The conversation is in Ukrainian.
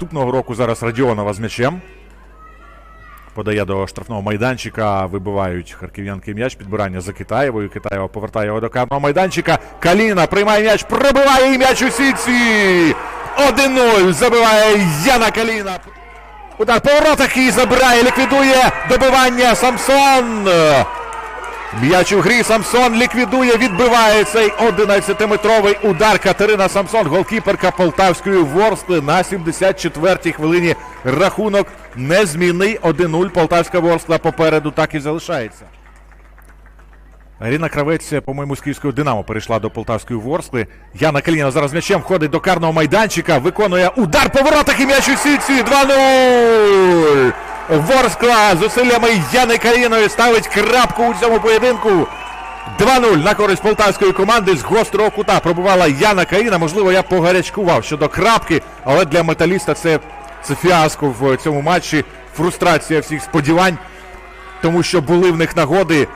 Наступного року зараз Радіонова з м'ячем. Подає до штрафного майданчика. Вибивають харків'янки м'яч. Підбирання за Китаєвою. Китаєва повертає його до карного майданчика. Каліна приймає м'яч, пробиває і м'яч у сітці. 1-0. Забиває Яна Каліна. Удар по воротах і забирає, ліквідує добивання Самсон. М'яч у грі Самсон ліквідує, відбиває цей 11-метровий удар. Катерина Самсон, голкіперка Полтавської Ворскли на 74-й хвилині. Рахунок незмінний. 1-0. Полтавська Ворскла попереду так і залишається. Аріна Кравець, по-моєму, з Київського Динамо перейшла до Полтавської Ворскли. Яна Каліна зараз м'ячем входить до карного майданчика, виконує удар по воротах і м'яч у сітці. 2-0. Ворскла зусиллями Яни Каліної ставить крапку у цьому поєдинку. 2-0 на користь полтавської команди з гострого кута пробувала Яна Каїна. Можливо, я погарячкував щодо крапки, але для металіста це, це фіаско в цьому матчі. Фрустрація всіх сподівань тому що були в них нагоди